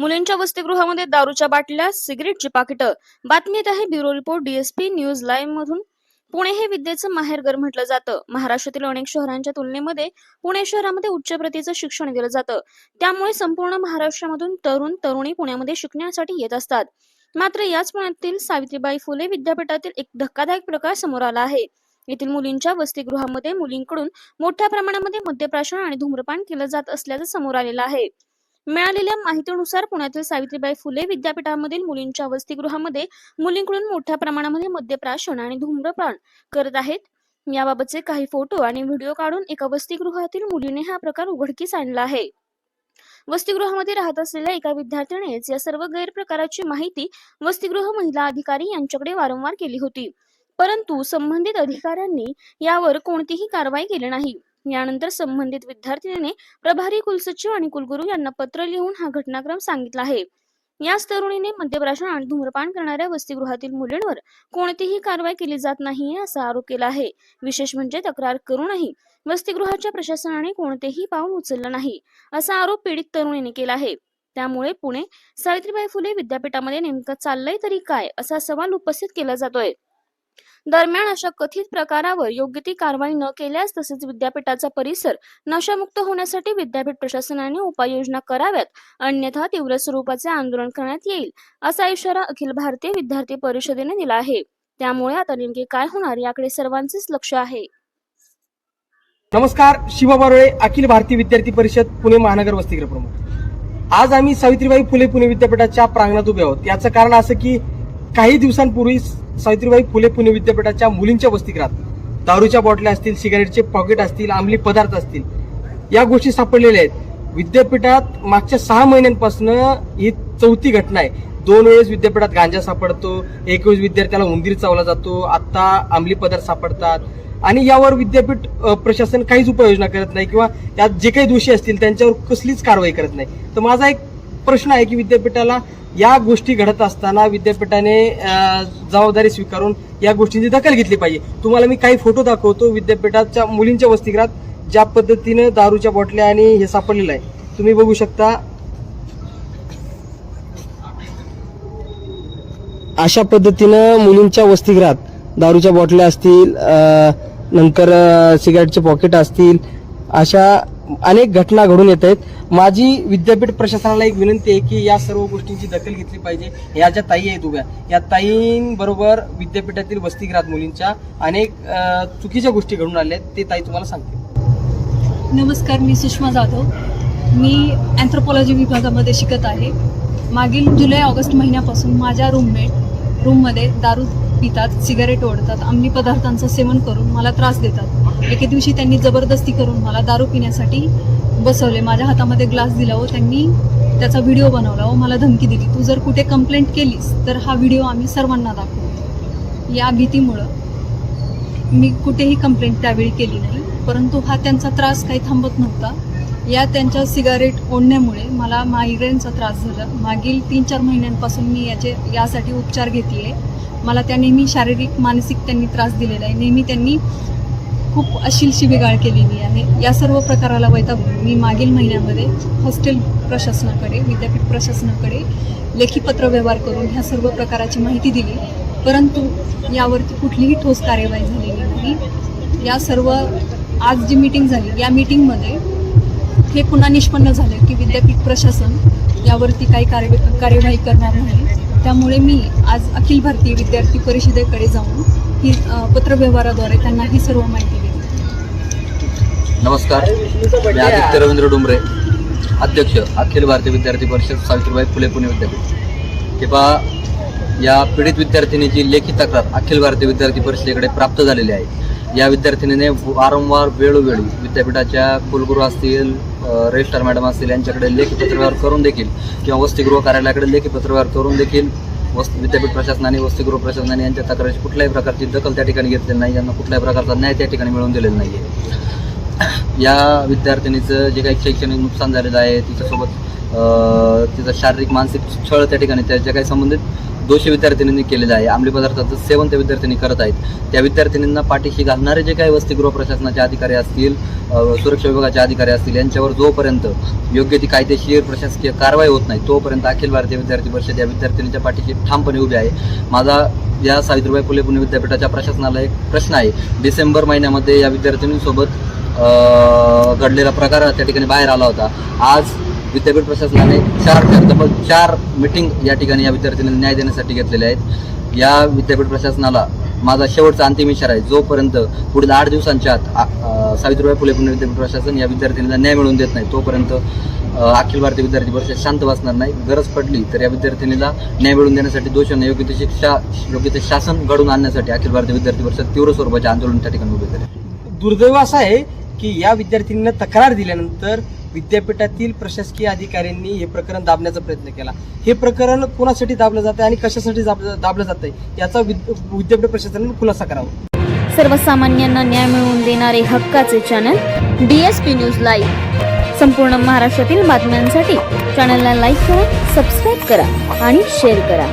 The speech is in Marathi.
मुलींच्या वसतिगृहामध्ये दारूच्या बाटल्या सिगरेटची पाकिटं. बातमी येत आहे bureau report DSP news live मधून. पुणे हे विद्येचं माहेरघर म्हटलं जातं. महाराष्ट्रातील अनेक शहरांच्या तुलनेमध्ये पुणे शहरामध्ये उच्च प्रतीचं शिक्षण दिलं जातं. त्यामुळे संपूर्ण महाराष्ट्रामधून तरुण तरुणी पुण्यामध्ये शिकण्यासाठी येत असतात. मात्र याच पुण्यातील सावित्रीबाई फुले विद्यापीठातील एक धक्कादायक प्रकार समोर आला आहे. येथील मुलींच्या वसतिगृहामध्ये मुलींकडून मोठ्या प्रमाणामध्ये मद्यप्राशन आणि धूम्रपान केलं जात असल्याचं समोर आलेलं आहे. मिळालेल्या माहितीनुसार पुण्यातील सावित्रीबाई फुले विद्यापीठामधील मुलींच्या वसतिगृहामध्ये मुलींकडून मोठ्या प्रमाणामध्ये मद्यप्राशन आणि धूम्रपान करत आहेत. याबाबतचे काही फोटो आणि व्हिडिओ काढून एका वसतिगृहातील मुलीने हा प्रकार उघडकीस आणला आहे. वसतिगृहामध्ये राहत असलेल्या एका विद्यार्थिनीनेच या सर्व गैरप्रकाराची माहिती वसतिगृह महिला अधिकारी यांच्याकडे वारंवार केली होती. परंतु संबंधित अधिकाऱ्यांनी यावर कोणतीही कारवाई केली नाही. यानंतर संबंधित विद्यार्थिनीने प्रभारी कुलसचिव आणि कुलगुरू यांना पत्र लिहून हा घटनाक्रम सांगितला आहे. याच तरुणीने मद्यप्राशन आणि धूम्रपान करणाऱ्या वसतिगृहातील मुलींवर कोणतीही कारवाई केली जात नाहीये असा आरोप केला आहे. विशेष म्हणजे तक्रार करूनही वसतिगृहाच्या प्रशासनाने कोणतेही पाऊल उचललं नाही असा आरोप पीडित तरुणीने केला आहे. त्यामुळे पुणे सावित्रीबाई फुले विद्यापीठामध्ये नेमकं चाललंय तरी काय असा सवाल उपस्थित केला जातोय. दरम्यान अशा कथित प्रकारावर योग्य ती कारवाई न केल्यास तसेच विद्यापीठाचा परिसर नशामुक्त होण्यासाठी विद्यापीठ प्रशासनाने उपाययोजना कराव्यात. अन्यथा तीव्र स्वरूपाचे आंदोलन करण्यात येईल असा इशारा अखिल भारतीय विद्यार्थी परिषदेने दिला आहे. त्यामुळे आता नेमके काय होणार याकडे सर्वांचेच लक्ष आहे. नमस्कार शिवा बारोळे अखिल भारतीय विद्यार्थी परिषद पुणे महानगर वसतिगृह प्रमुख आज आम्ही सावित्रीबाई फुले पुणे विद्यापीठाच्या प्रांगणात उभे आहोत. याचं कारण असं की काही दिवसांपूर्वी सावित्रीबाई फुले पुणे विद्यापीठाच्या मुलींच्या वसतिगृहात. दारूच्या बॉटल्या असतील सिगारेटचे पॉकेट असतील अंमली पदार्थ असतील. या गोष्टी सापडलेल्या आहेत. विद्यापीठात मागच्या सहा महिन्यांपासून ही चौथी घटना आहे. दोन वेळेस विद्यापीठात गांजा सापडतो एक वेळेस विद्यार्थ्याला उंदीर चावला जातो आत्ता अंमली पदार्थ सापडतात. आणि यावर विद्यापीठ प्रशासन काहीच उपाययोजना करत नाही किंवा यात जे काही दोषी असतील त्यांच्यावर कसलीच कारवाई करत नाही. तर माझा एक प्रश्न आहे की विद्यापीठाला या गोष्टी घडत असताना विद्यापीठाने जबाबदारी स्वीकारून या गोष्टींची दखल घेतली पाहिजे. तुम्हाला मी काही फोटो दाखवतो. विद्यापीठाच्या मुलींच्या वसतिगृहात ज्या पद्धतीनं दारूच्या बॉटल्या आणि हे सापडलेलं आहे. तुम्ही बघू शकता. अशा पद्धतीनं मुलींच्या वसतिगृहात दारूच्या बॉटल्या असतील नंतर सिगारेटचे पॉकेट असतील अशा अनेक घटना घडून येत आहेत. माझी विद्यापीठ प्रशासनाला एक विनंती आहे की या सर्व गोष्टींची दखल घेतली पाहिजे. या ज्या ताई आहेत उभ्या या ताईंबरोबर विद्यापीठातील वसतिग्रात मुलींच्या अनेक चुकीच्या गोष्टी घडून आल्या आहेत ते ताई तुम्हाला सांगते नमस्कार मी सुषमा जाधव. मी अँथ्रोपॉलॉजी विभागामध्ये शिकत आहे. मागील जुलै ऑगस्ट महिन्यापासून माझ्या रूममेट रूममध्ये दारू पितात सिगारेट ओढतात अंमली पदार्थांचं सेवन करून मला त्रास देतात. एके दिवशी त्यांनी जबरदस्ती करून मला दारू पिण्यासाठी बसवले. माझ्या हातामध्ये ग्लास दिला व त्यांनी त्याचा व्हिडिओ बनवला व मला धमकी दिली. तू जर कुठे कंप्लेंट केलीस तर हा व्हिडिओ आम्ही सर्वांना दाखवू. या भीतीमुळं मी कुठेही कंप्लेंट त्यावेळी केली नाही परंतु हा त्यांचा त्रास काही थांबत नव्हता. या त्यांच्या सिगारेट ओढण्यामुळे मला मायग्रेनचा त्रास झाला. मागील तीन चार महिन्यांपासून मी याचे यासाठी उपचार घेते मला त्या नेहमी शारीरिक मानसिक त्यांनी त्रास दिलेला आहे. नेहमी त्यांनी खूप अशील शिबिगाळ केलेली आहे. या सर्व प्रकाराला वैतागून मी मागील महिन्यामध्ये हॉस्टेल प्रशासनाकडे विद्यापीठ प्रशासनाकडे लेखी पत्रव्यवहार करून ह्या सर्व प्रकाराची माहिती दिली. परंतु यावरती कुठलीही ठोस कार्यवाही झालेली नाही. या सर्व आज जी मीटिंग झाली या मीटिंगमध्ये हे पुन्हा निष्पन्न झालं की विद्यापीठ प्रशासन यावरती काही कार्य कार्यवाही करणार नाही. त्यामुळे मी आज अखिल भारतीय विद्यार्थी परिषदेकडे जाऊन ही पत्रव्यवहाराद्वारे त्यांना ही सर्व माहिती दिली नमस्कार. मी आदित्य रवींद्र डुमरे अध्यक्ष अखिल भारतीय विद्यार्थी परिषद सावित्रीबाई फुले पुणे विद्यापीठ. किंवा या पीडित विद्यार्थिनीची लेखी तक्रार अखिल भारतीय विद्यार्थी परिषदेकडे प्राप्त झालेली आहे या विद्यार्थिनीने वारंवार वेळोवेळी विद्यापीठाच्या कुलगुरू असतील रजिस्ट्रार मॅडम असतील यांच्याकडे लेखी पत्रव्यवहार करून देखील किंवा वसतिगृह कार्यालयाकडे लेखी पत्रव्यवहार करून देखील वस्त विद्यापीठ प्रशासनाने वसतिगृह प्रशासनाने यांच्या तक्रारीची कुठल्याही प्रकारची दखल त्या ठिकाणी घेतलेली नाही. यांना कुठल्याही प्रकारचा न्याय त्या ठिकाणी मिळवून दिलेला नाही आहे या विद्यार्थिनीचं जे काही शैक्षणिक नुकसान झालेलं आहे तिच्यासोबत तिचा शारीरिक मानसिक छळ त्या ठिकाणी त्याच्या काही संबंधित दोषी विद्यार्थिनींनी केलेला आहे. अंमली पदार्थाचं सेवन त्या विद्यार्थिनी करत आहेत. त्या विद्यार्थिनींना पाठीशी घालणारे जे काही वसतिगृह प्रशासनाचे अधिकारी असतील सुरक्षा विभागाचे अधिकारी असतील यांच्यावर जोपर्यंत योग्य ती कायदेशीर प्रशासकीय कारवाई होत नाही तोपर्यंत अखिल भारतीय विद्यार्थी परिषद या विद्यार्थिनीच्या पाठीशी ठामपणे उभी आहे. माझा या सावित्रीबाई फुले पुणे विद्यापीठाच्या प्रशासनाला एक प्रश्न आहे. डिसेंबर महिन्यामध्ये या विद्यार्थिनींसोबत घडलेला प्रकार त्या ठिकाणी बाहेर आला होता. आज विद्यापीठ प्रशासनाने चार चार तब्बल चार मिटिंग या ठिकाणी या विद्यार्थ्यांना न्याय देण्यासाठी घेतलेले आहेत. या विद्यापीठ प्रशासनाला माझा शेवटचा अंतिम इशारा आहे. जोपर्यंत पुढील आठ दिवसांच्या आत सावित्रीबाई फुले पुणे विद्यापीठ प्रशासन या विद्यार्थ्यांना न्याय मिळवून देत नाही तोपर्यंत अखिल भारतीय विद्यार्थी परिषद शांत बसणार नाही. गरज पडली तर या विद्यार्थिनीला न्याय मिळवून देण्यासाठी दोषांना योग्य ते शिक्षा योग्य ते शासन घडून आणण्यासाठी अखिल भारतीय विद्यार्थी परिषद तीव्र स्वरूपाचे आंदोलन त्या ठिकाणी उभे करेल दुर्दैव असं आहे की या विद्यार्थिनींना तक्रार दिल्यानंतर विद्यापीठातील प्रशासकीय अधिकाऱ्यांनी हे प्रकरण दाबण्याचा प्रयत्न केला. हे प्रकरण कोणासाठी दाबलं जातं आणि कशासाठी दाबलं दाबलं जात आहे याचा विद्यापीठ प्रशासनाने खुलासा करावा. सर्वसामान्यांना न्याय मिळवून देणारे हक्काचे चॅनल डीएसपी न्यूज लाईव्ह संपूर्ण महाराष्ट्रातील बातम्यांसाठी चॅनलला लाईक करा सबस्क्राईब करा आणि शेअर करा.